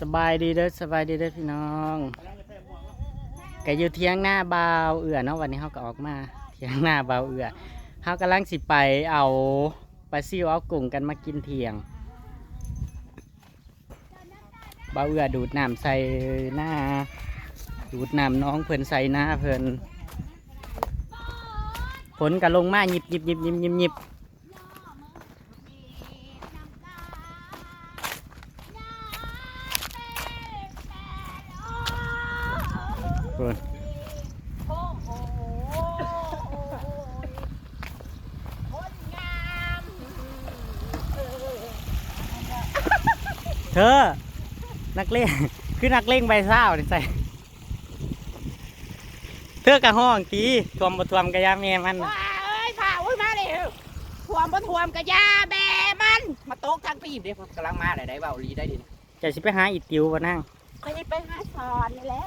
สบายดีเด้อสบายดีเด้อพี่น้องก็อยู่เที่ยงหน้าบาวเอือเนาะวันนี้เขาก็ออกมาเที่ยงหน้าบาวเอือเขากำลังสิไปเอาปลาซิวเอากุ้งกันมากินเที่ยงบาวเอือดูดน้ำใส่หน้า ดูดน้ำน้องเพิ่นใส่หน้าเพิ่นผลก็ลงมาหยิบหยิบหยิบหยิบหยิบหยิบ เพิ่น โอ้โหคนงามเออ เธอ นักเลงคือนักเลงใบเศร้านี่ใส่เธอกะห้องตีทวมบ่ทวมกะยาแม่มันน่ะว้าเอ้ยผ่าอุ้ยมาเลยทวมบ่ทวมกะยาแบมัน มาโต๊ะทางปีบเด้กำลังมาได้ได้เบาลีได้ดิจะสิไปหาอีติวบ่นั่งก็จะไปหาสอนนี่แหละ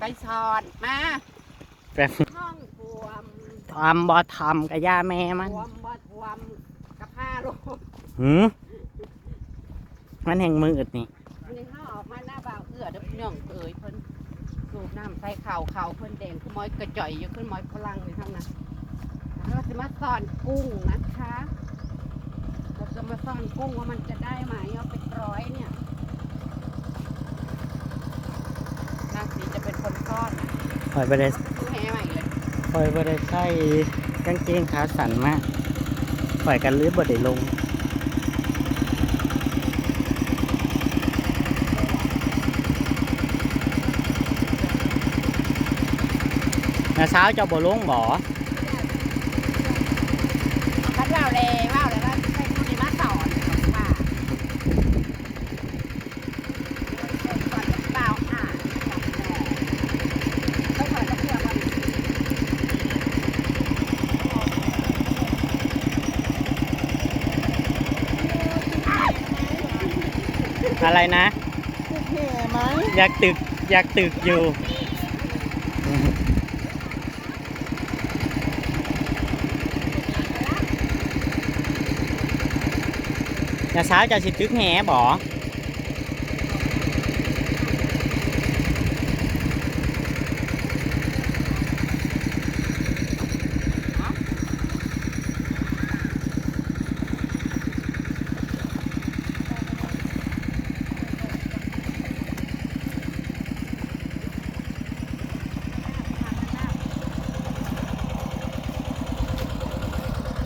ไปสอนมาแบบห้องทวมทำบ่ทำกะยาแม่มันทวมบ่ทวมกะผ้าโลกหืม มันแห่งมืดนี่อันนี้เขาออกมาหน้าบ่าวเอื้อเด้อพี่น้องเอ้ยเพิ่นสูบน้ำใส่เข่าเข่าเพิ่นแดงขึ้นมอยกระจ่อยอยู่ขึ้นมอยพลังเลยทั้งนั้นแล้วเราจะมาสอนกุ้งนะคะเราจะมาสอนกุ้งว่ามันจะได้ไหมเอาไปร้อยเนี่ยนางสีจะเป็นคนซ่อนนะคอยบ่ได้ซื้อแห่ใหม่เลยคอยบ่ได้ใส่กางเกงขาสั้นมากปล่อยกันหรือบ่ได้ลง นาเช้าเจ้าบ่ลงบ่คัดว่าวเลยว่าวเลยว่าใส่คนนี้มาสอนค่ะสอนเปล่าค่ะต้องสอนต้องเพื่อมันอะไรนะแห่ไหมอยากตึกอยากตึกอยู่ นาเช้าเจะสิตึกแหบ่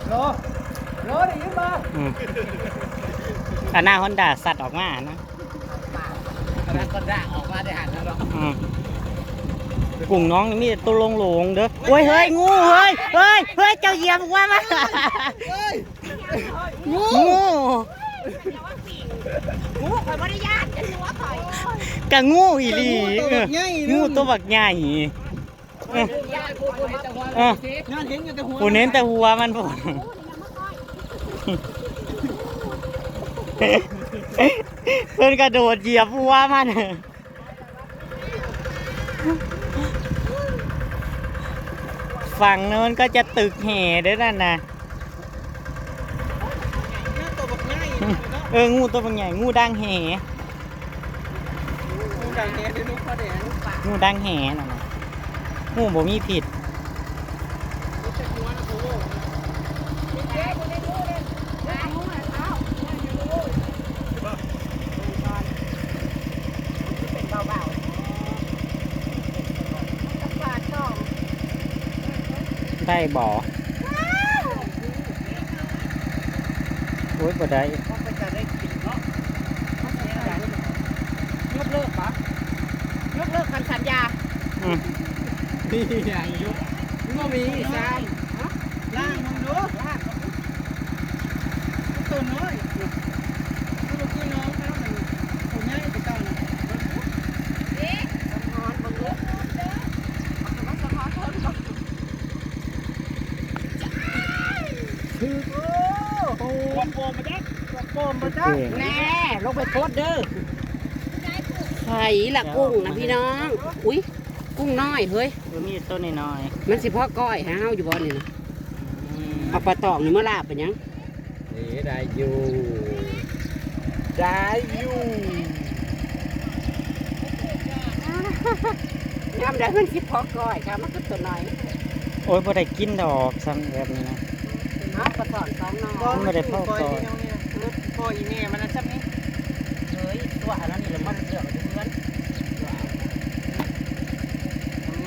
โลโลได้ยินบ่ อืมอัน หน้าฮอนด้าสัตว์ออกมานะกำลังคนด่าออกมาได้หันแล้วเนาะอืมกลุ่มน้องนี่มีแต่ตัวลงหลงๆเด้อโอ้ยเฮ้ยงูเฮ้ยเฮ้ยเฮ้ยเจ้าเหยียบว่ามาเฮ้ยงูงูข่อยบริญาตจะหัวข่อยกะงูอีหลีเอองูตัวบักใหญ่เออยายพูดเห็นแต่หัวเอองานเห็นแต่หัวกูเน้นแต่หัวมันผม เพิ่นกระโดดเหยียบหัวมันฝั่งโน้นก็จะตึกแห่ด้วยนั่นนะเออ งูตัวบางใหญ่ งูดังแห่ งูดังเห็นได้ลูกพ่อเด็กงูดังแห่น่ะงูบ่มีผิด รู้จักหัวนะโอ้โห เป็นเบาๆจะฝาดต่อ ได้บ่โอ้ยบ่ได้ต้องไปจะได้กินเนาะยกเลิกปะยกเลิกคำสัญญาอืมนี่อย่างยุบมึงมีสามล่างมึงดูล่างตัวน้อยตัวคือน้องเขามันคนง่ายไปเก้านะ สะท้อนบังลุกเอามาสะท้อนเพิ่มก่อน คือโอ้โหโปมมาจ้ะโปมมาจ้ะ เก่งแน่ลงไปโคตรเด้อไข่ละกุ้งนะพี่น้อง อุ้ยกุ้งน้อยเฮ้ยตัวนี้ตัวน้อยมันสิพ่อก้อยหาเฮาอยู่บ่นี่นะๆอืมเอาปลาตองนี่มาลาบไปยังนี่ได้อยู่ได้อยู่ยำได้มันสิพอก้อยค่ะมันก็ตัวน้อยโอ้ยบ่ได้กินดอกซ้ำแบบนี้นะเนาะกระสอนสองน้องไม่ได้พ่อก่อนพ่ ออีเมมันนะซ้ำนี้เฮ้ยตัวอันนั้นนี่ละมันเดือดเดือนมัน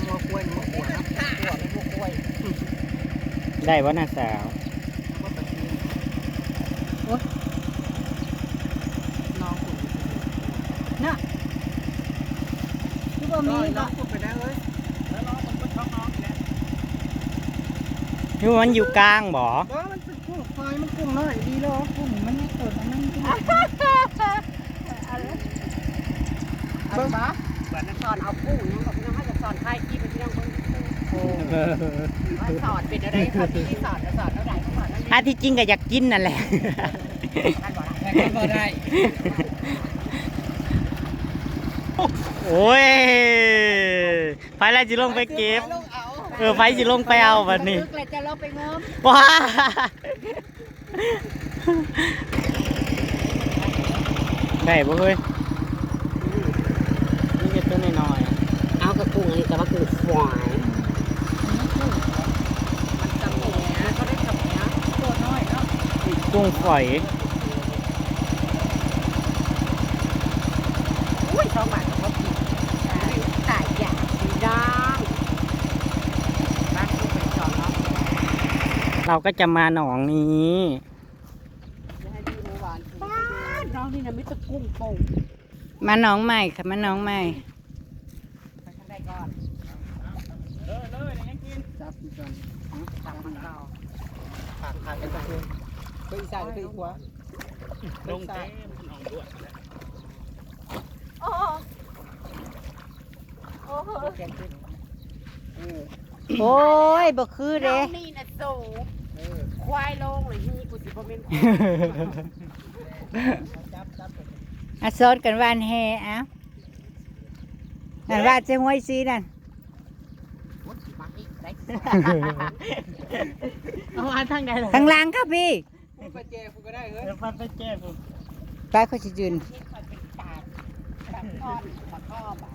มาควยมาขวนะตัวไม่บุกกล้วยได้ว่าน่าสาวมาตัดสินน้องคุณคือบ่มีน้อยน้อบ่งพูดไปได้เอ้ยแล้วน้องมันก็ท้องน้องอีกแล้วอยู่มันอยู่กลางบ่บ่มันเป็นกุ้งไฟมันกุ้งน้อยดีแล้วกุ้งมันไม่สดมันนั่นกินเอาปะสอนเอากุ้งยังบอกพี่น้องให้จะสอนไทยกี่เป็นพี่น้องคนว่าสอนเป็นอะไรสอนที่สอนแล้วสอนแล้วไหนก็สอนแล้วอะที่จริงก็อยากกินนั่นแหละท่านบอกได้โอ้ยไปแล้วสิลงไปเก็บ เออไปสิลงไปเอาแบัดนี้จะลงไปงมว้า ได้บ่เฮ้ยนี่จะตัวน้อยเอากระกุ้งอันนี้แต่ว่ากุ้งฝอยมันจำเนี้ยก็ได้จำเนี้ยตัวน้อยเนาะๆกุ้งฝอยอุ้ยสองบาทก็ผิดขายยาสีดำบ้านลูกไปจอดเนาะ เราก็จะมาหนองนี้บ้านน้องนี่นะมิตรกุ้งโป่งมาหนองใหม่ค่ะมาหนองใหม่ไปข้างในก่อนเออเลยยังกินจับมันก่อนจับมันก่อนขาดขาดกันจังเลยเคยใส่เคยขวาลงเต็มหนองด้วยโอ้โอ้โหแกงขึ้นโอ้ยบ่คือน้เด้องนี่นะสูงเออ ควายลงเลยฮีกูสิบ่เป็นจับจับอะสอนกันวานแฮเอ้านั่นว่าจะห้วยซีนั่นมาอีกได้เอาอันทางใดเลยทางหล่างครับพี่พูดไปแจพูดก็ได้เฮ้ยเดี๋ยวพันไปแก้ผมไปเขาสิยืนที่คอยเป็นตาแบบท่อนขอท่อบ่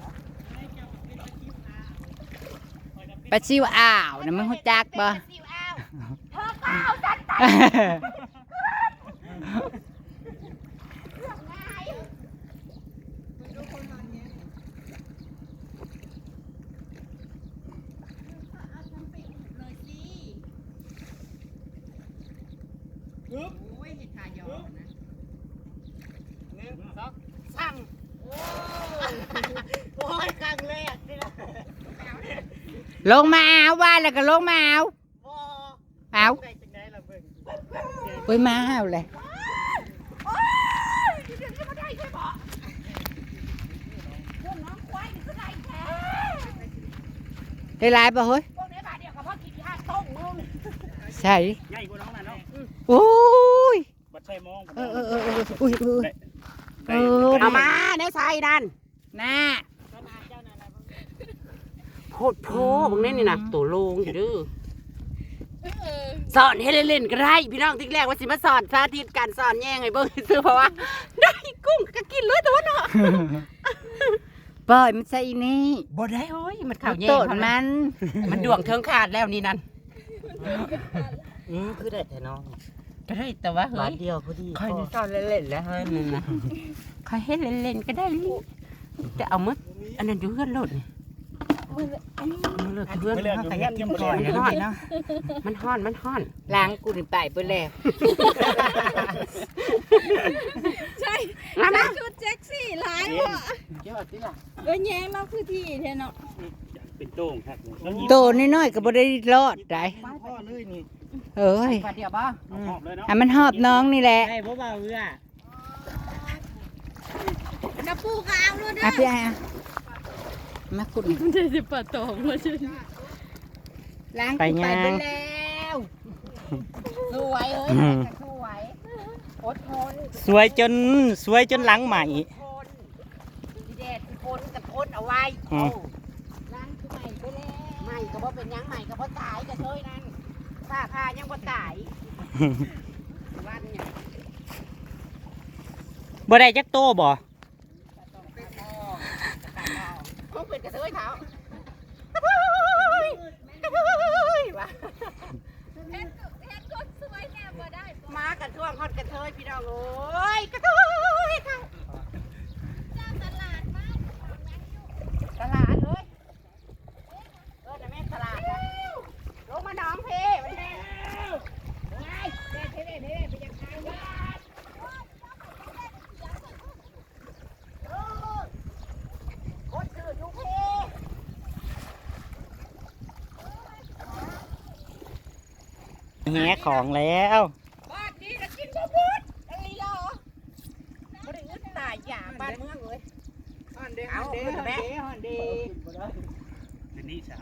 ปลาซิวอ้าวน่ะมันฮู้จักบ่ซิวอ้าวโอ้ยเห็ดขายอนะหนึ่งสองสั่งโอ้ยครั้งแรกนี่ละ ลงมาเอาว่าแล้วก็ลงมาเอาโอ้เอา ได้จังไดล่ะเบิ่ง โอ้ยมาเอาเลยโอ้ยเดี๋ยวจะมาได้ใช่ปะพวกน้องควายนี่ก็ได้แท้ได้หลายบ่เฮ้ยพวกนี้บาทเดียวกับพ่อกินยาต้มมึงใช่ใหญ่กว่าน้องน่ะเนาะโอ้ยบัดใช่มองเออเออเออเอออุ้ยอุ้ยได้เออเอามาในใส่นั่นน่าโคตรโพมึงเล่นนี่นะตัวโลงอยู่เด้อ สอนให้เล่นๆก็ได้ พี่น้องที่แรกว่าสิมาสอนสาธิตการสอนแย่งไงเบิ่งซื้อเพราะว่า ได้กุ้งก็กินเลยตัวเนาะปล่อยมันใส่นี่บ่ได้เฮ้ยมันข่าวแย่งโตดเขานะมันมันดวงเทิงขาดแล้วนี่นั่นอืมคือได้แต่น้องก็ได้แต่ว่าบาเฮ้ทยเดียวพอดีคอยจะสอนเล่นๆแล้วเฮ้ยนั่นนะคอยให้เล่นๆก็ได้ลิจะเอามืดอันนั้นอยู่เพื่อนโลดนี่ มือเลือกเพื่อนเลือกเขาอยู่ขยัดนเทียมก่อนนมันนะฮ้อนมันฮ้อนมันฮ้อนล้างกูนี่ไปเบิ่แล้วมามาชุดแจ็คซี่หลายว่ะเยอะสิล่ะเอ้ยแย้งเราคือที่แท้เนาะเป็นโต้งครับแล้วยิงโตน้อยๆก็บ่ได้รอดได้พ่อเลยนี่เอ้ยเดียวบ่เอาหอบเลยเนาะอะมันหอบน้องนี่แหละได้บ่บ่าเอื้อกระปูกเอาด้วยเด้อะอพี่อะ มาขุดนี่มันจะสิปะตองมาจนล้างไปกูไปย่างเบิ่แล้วสวยเอ้ยอืมสวยอดทนสวยจนสวยจนหลังใหม่ทนดีเด็ดทนกับทนเอาไว้อืมล้างคือใหม่ไปแล้วใหม่ก็บ่เป็นหยังใหม่ก็บ่ตายก็เทยนั่นผ้าผ้ายังบ่ตายวันเนี่ยบ่ได้จักโตบ่ เอาเป็น กระเทยเท้าว่ะเฮ็ดเฮ็ดคนสวยแน่บ่ได้บ่มากันท่วงฮอดกระเทยพี่น้องโอ้ยกระเทยค่ะเจ้าตลาดมาก ตลาดเอ้ยเออแต่แม่ตลาดนะลงมาหน้องเพมันแม่ไงเด้เด้เด้ไปยังไงวะโอ้ยโคตรจืดอยู่เพ แหของแล้วบ้านนี้จะกินบ่บุดอันนี้เหรอบ่ได้ยึดตายอย่าบ้านเมืองเลยฮอนเด้เอาฮอนเด้เอาฮอนแม่เด้ฮอนเด้เดี๋ยวนี้เช้า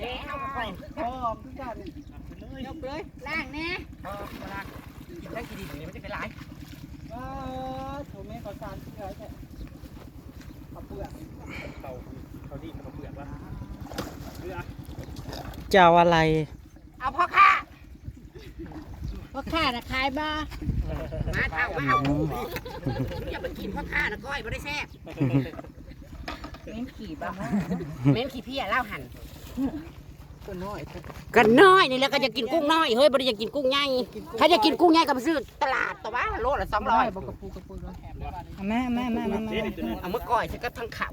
เด้เอาไปพอคือกันเอาไปเลยยกเลยล้างแน่เออมาล้างกินได้กี่ดีนี่มันจะเป็นไรว้าโถแม่ขอสารเสือแท้ขับเปลือกเขาเขาดีเขาเปลือกว่าเรือเจ้าอะไร เอาพ่อค่ะ พ่อข้านะขายบ้ามาเท่ามาเอาอย่าไปกินพ่อข้านะก้อยไม่ได้แซ่บเม้นขี่บ้าเม้นขี้พี่อะเล่าหันตัวน้อยกันน้อยนี่แหล้วก็จะกินกุ้งน้อยเฮ้ยบ่ได้อยากกินกุ้งใหญ่ถ้าจะกินกุ้งใหญ่ก็ไปซื้อตลาดตัวว่าโลละสองร้อยบอกกระปูกระปูเลยเอามามามามามาเจ๊นี่ตัวนึงเอามาก้อยฉันก็ทั้งเขา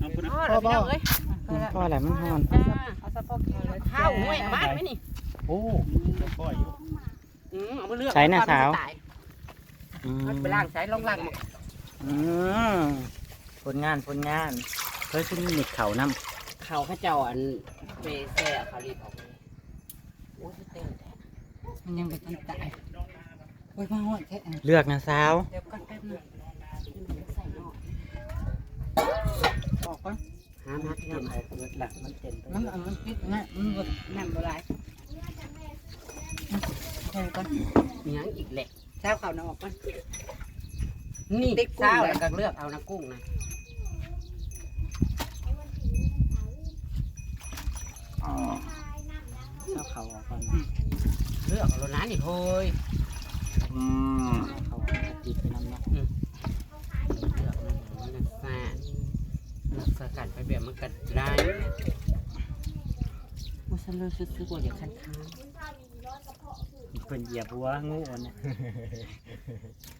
เอาพุ่นอ๋อแล้วพี่น้องเอ้ยพ่อแหละมันฮ้อนจ้าเอาสะโพกกินเลยข้าวห้วยบ้านไหมนี่ โอ้ก้อยอยู่อืมเอามาเลือกใช้หน้าสาว อืมมันไปล้างใช้ลองล้างหมดอืมผลงานผลงานเฮ้ยคุณมีเขาน้เขาเขาเจ้าอันเปแซ่เขารีบออกเลยโอ้ยเต้นแท้มันยังไปทันตายโอ้ยมาหอดแค่อันำเลือกนะสาว เดี๋ยวก่อนแป๊บนึงใส่หม้อออกก่อนหามาพี่น้องเอาเลือกหลักมันเต็มมันเอามันติดนะมันบดน้ำบหลายใช่ก่อนมีหยังอีกแหละเช้าเขาวน้ำออกก่อน นี่ติ๊กกุ้ง เช้าเลยแล้วก็เลือกเอานะกุ้งนะเจ้าเขาออกก่อนเลือกเอาโลนะนี่เฮ้ยอืมเขาออกติดไปน้ำเนาะเลือกเอามันนะซ่าเลือกสกัดไปแบบมันก็ได้ว่าฉันเลือกซื้อๆกว่าอย่าคันค้าง เป็นเหยียบหัวงูนะ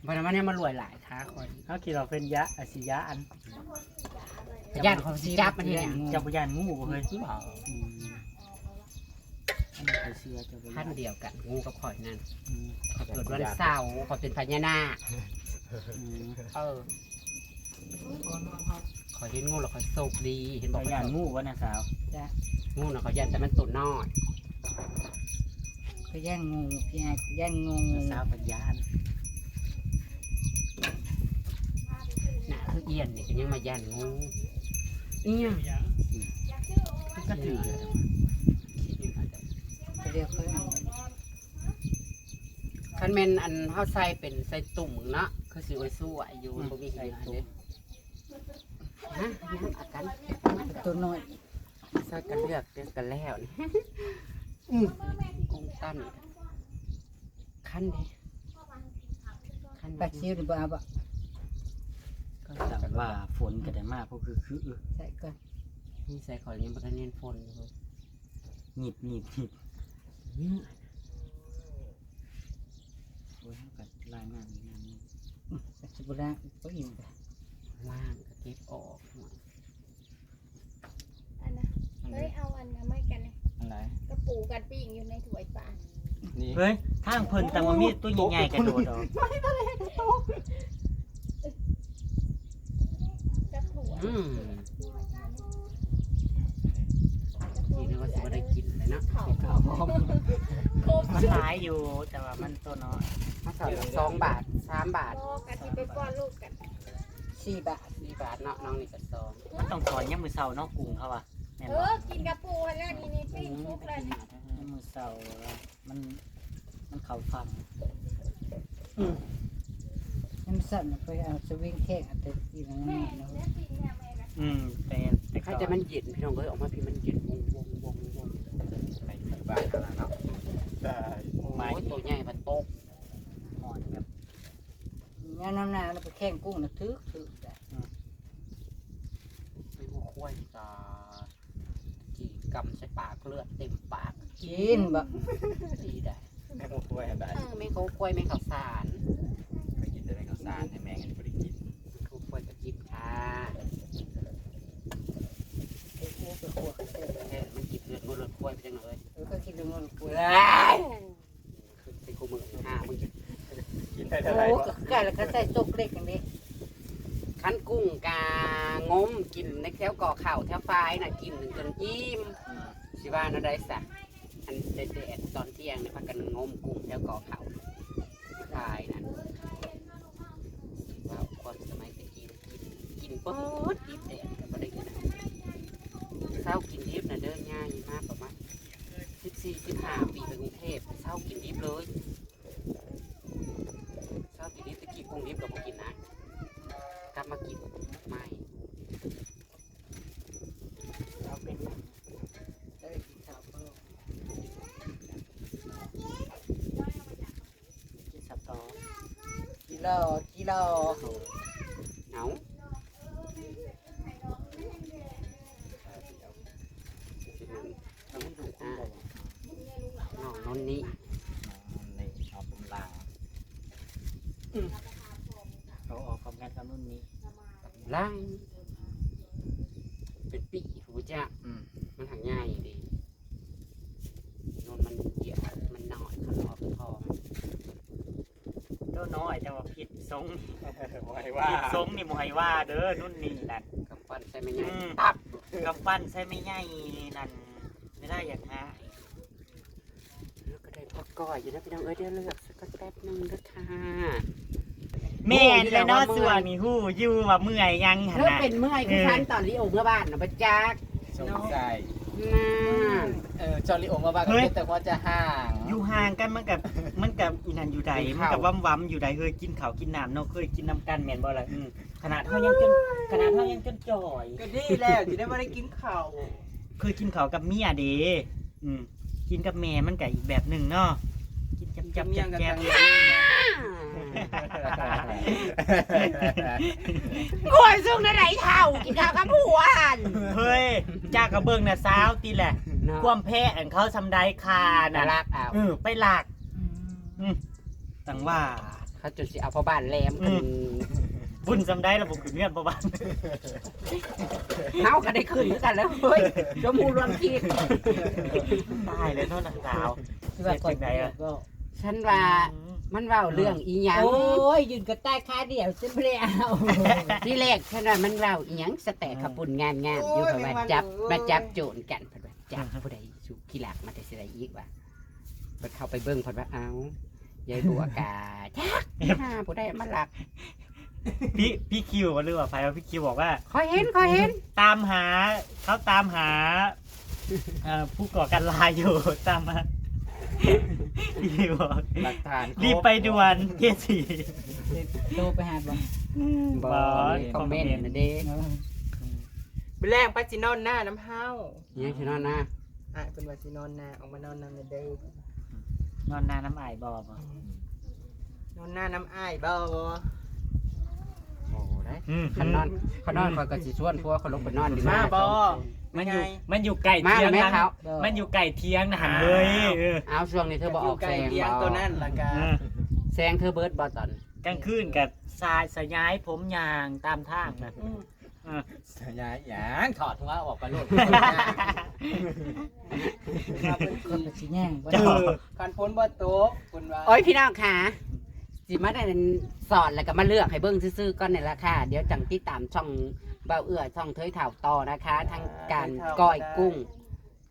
วันนั้นมันเนี่ยมารวยหลายค้าคอยเขาคิดเราเป็นยะอาชิยะอันย่านของสิจับมันเนี่ยจับยานงูบ่เฮ้ยอืมอันนี้เขาเสียจับขั้นเดียวกันงูกับข่อยนั่นอืมเขาเกิดวันเสาร์เขาเป็นพญานาคอืมเออขอยเห็นงูแล้วขอยโชคดี เห็นบจัอกกรยานงูวะนะสาว งูน่ะเขายันแต่มันตุ่นน้อย ก็ย่างงูพี่ไอ้ย่างงูสาวเป็นยานน่ะคือเอียนนี่ก็ยังมายันงูเนี่ยอย่างก็ถือก็เรียกเขาคันแมนอันเฮาใส่เป็นใส่ตุ่มเนาะคือสิไว้สู้อายุบ่มีใส่ตุ่มฮะยังอาการตัวน้อยใส่กันเลือกเลือกกันแล้วนี่ อืมกุ้งตั้นคันเด้คันปลาชิวหรือเปล่าบ่ก็แต่ว่าฝนก็ได้มากเพราะคือคือใส่ก่อนนี่ใส่ขอยยังบ่ทันเน้นฝนอยู่หนีบหนีบหนีบเนี่ยโอ้ยเขากัลายมากเลยงานนี้ปลาชิบุระก็อิ่มไปล่างก็เก็บออกหน่อย อันนะเฮ้ยเอาอันนั้นไม่กันเลย อะไร กระปูกัดปิ้ งอยู่ในถ้วยปลานี่เฮ้ยทางเพิ่นแต่ว่ามีตัวใหญ่ๆกระโดดออกกับถั่วอืมนี่นึกว่าสิบ่ได้กินเลยเนาะโคมมันหลายอยู่แต่ว่ามันตัวน้อยมาสอนสองบาทสามบาทโลกันที่ไปป้อนลูกกันสี่บาทสี่บาทเนาะน้องนี่ก็สองมันต้องถอนยามมือเสาเนาะกุ้งเขาว่ะแม่น เอ บ่ อ กินกระปูแล้วนี่นี่ปิ้งทุกเลย ยามมือเสามันมัน เขาฟังน้ำสั่นไปเอาสวิงแข้งเอาแต่ตีนั่นนี่เนาะอืมแต่แต่ใครจะมันเย็นพี่น้องเอ้ยออกมาพี่มันเย็นวงวงวงวงในบ้านขนาดเนาะได้โอ้ยตัวใหญ่มันตกยามน้ำหนาวเราไปแข่งกุ้งนะทึกทึกจ้ะไปหัวควายจ้าจีกำใส่ปากเลือดเต็มปากกินบ่ดีได้ แม่หมดถ้วยได้เออไม่เขาควายไม่เขาสารไปกินได้ข้าวสารให้แม่กันบ่ได้กินเขาควายก็กินค่ะไอ้พวกไปขัวกันเต็มแค่มันกินเลือดมันเลือดควายไปจังเลยเออก็กินเรื่องมันกล้วยเฮ้ยขึ้นไปกูมือห้ามึงจะกินได้โอ้เท่าไหร่ก็ไก่แล้วก็ใส่จกเล็กอย่างนี้คั้นกุ้งกางมกินในแถวก่อเข่าแถวฟ้ายน่ะกินจนอิ่มสิว่าน่าได้สัก แดดตอนเที่ยงเนี่ยพักกันงมกุ้งแถวก่อเขาฟ้ายนั่นว่าคนสมัยตะกี้กินกินเปิดกินแดดแต่บ่ได้กินอะไรเศร้ากินดิบน่ะเดินง่ายมากประมาณสิบสี่สิบห้าปีไปกรุงเทพเศร้ากินดิบเลยเศร้ากินดิบตะกี้กุ้งดิบกับบ่กินนะ กลับมากินไม่ เอาเป็นได้กินข้าวเปล่ากินสับตอกิโลกิโล เอาต้องดูอ่าน้องนนนี่ ในเอาผมล้าง เขาออกพร้อมกันกับรุ่นนี้ ล่างเป็นปีหูจ้ะอืมมันหางง่ายดีนนมันเยอะมันหน่อยขันออกทองโตน้อยแต่ว่าผิดทรงบ่ให้ว่าผิดทรงนี่บ่ให้ว่าเด้อรุ่นนี้นั่นกับปั้นใช่ไหมไงอืมตับกำปั้นใส่ไม่ใหญ่นั่นไม่ได้อยากหาแล้วก็ได้พอก้อยอยู่นะพี่น้องเอ้ยเดี๋ยวเลือกสักแป๊บนึงนะค่ะ แม่นเลยเนาะส่วนนี่ฮู้อยู่ว่าเมื่อยยังหั่นเธอน่ะ เป็นเมื่อยคือฉันตอนลิโอเมื่อบ้านนะประจักษ์สงสัยน่าเออจอริโอมาบ้างก็เป็นแต่ว่าจะห่าง อยู่ห่างกันมันกับมันกับอีนั่นอยู่ใดมันกับว้ำว้ำๆอยู่ใดเคยกินข้าวกินน้ำเนาะเคยกินน้ำกันแม่นบ่ล่ะอืมขนาดเฮายังจนขนาดเฮายังจนจ่อย ก็ดีแล้วจะได้ไม่ได้กินข้าวเคยกินข้าวกับเมียเด้อืมกินกับแม่มันก็อีกแบบหนึ่งเนาะกินจับจับเมียจังบกันแจจั บงกล้วยซุงในไหนเท่ากินข้าวกับผัวหันเฮ้ยจ้ากระเบิงน่ะสาวตีแหละคความวามแพ้อันเขาทำได้คาน่าน่ะรักอะเออไปหลักอืมตังว่าเขาจนสิเอาพ่อบ้านแหลมกันบุญทำได้ระบบขึ้นเงื่อนประบานเฮาก็ได้ขึ้นด้วยกันแล้วเฮ้ยชมพูรวมคิดตายเลยเท่านังสาวที่ว่าก่อนเสียงไหนอะก็ ฉันว่ามันเว้าเรื่องอีหยังโอ้ยยืนก็ใต้ขาเดียวฉันไม่ได้เอาที่แรกฉันว่ามันเว้าอีหยังสแตกขปุ่นงานงามอยู่เพราะว่าจับมาจับโจรกันเพิ่นว่าจับผู้ใดสุขี้หลักมาแต่สิได้อีกว่าเพิ่นเข้าไปเบิ่งเพิ่นว่าเอ้ายายบัวกาจักหาผู้ใดมาหลักพี่พี่คิวหรือว่าไฟว่าพี่คิวบอกว่าคอยเห็นคอยเห็นตามหาเขาตามหาเอ่อผู้ก่อการร้ายอยู่ตามมา พี่คิวบอกหลักฐานรีบไปด่วนเทียสี่โตไปหาบ่บอคอมเมนต์นะเด้ไปแรกไปสินอนหน้าน้ำเฮายังคือนอนนะอะเป็นว่าสินอนหน้าออกมานอนน้ำในเด้อนอนนาน้ำอายบอบนอนหน้าน้ำอ้ายบ่โอ้ได้อืมขันนอนขันนอนคอยก็สิชวนพวกเขาลงไปนอนดีมาบ่ มันอยู่ มันอยู่ไก่มาเทียงแม่นะเขามันอยู่ไก่เทียงนะหันเลยเออเอาช่วงนี้เธอบอกออกไก่แซงเลี้ยงบ่ตัวนั้นละกันเออแซงเธอเบิร์ดบอตอนกลางคืนกับสายสยายผมยางตามทางนะสัญญาหยังถอดหัวออกไปโลดคนก็สิแย่งบ่เจ้าการพ้นบ่ตกคุณว่าโอ้ยพี่น้องค่ะสิมาได้สอนแล้วก็มาเลือกให้เบิ้งซื่อๆก่อนนี่ละค่ะเดี๋ยวจังติดตามช่อง เบาเอื้อช่องเทยถ่าวต่อนะคะ ทั้งการก้อยกุ้ง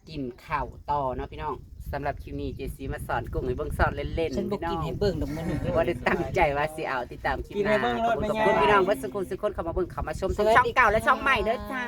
กินข้าวต่อเนาะพี่น้องสำหรับคลิปนี้เจซีมาสอนกุ้งให้เบิ้งสอนเล่นๆฉันบ่พี่น้กิอนงให้เบิ่งดอกมันหนึ่งว่าได้ตั้งใจว่าสิเอาติดตามคลิปกินหให้น้าเบิ่งรถขอบไม่คุณยากพี่น้องเวัดสกุลสุกคนเข้ามาเบิ่งเข้ามาชมทั้งช่องเก่าและช่องใหม่เด้อจ้า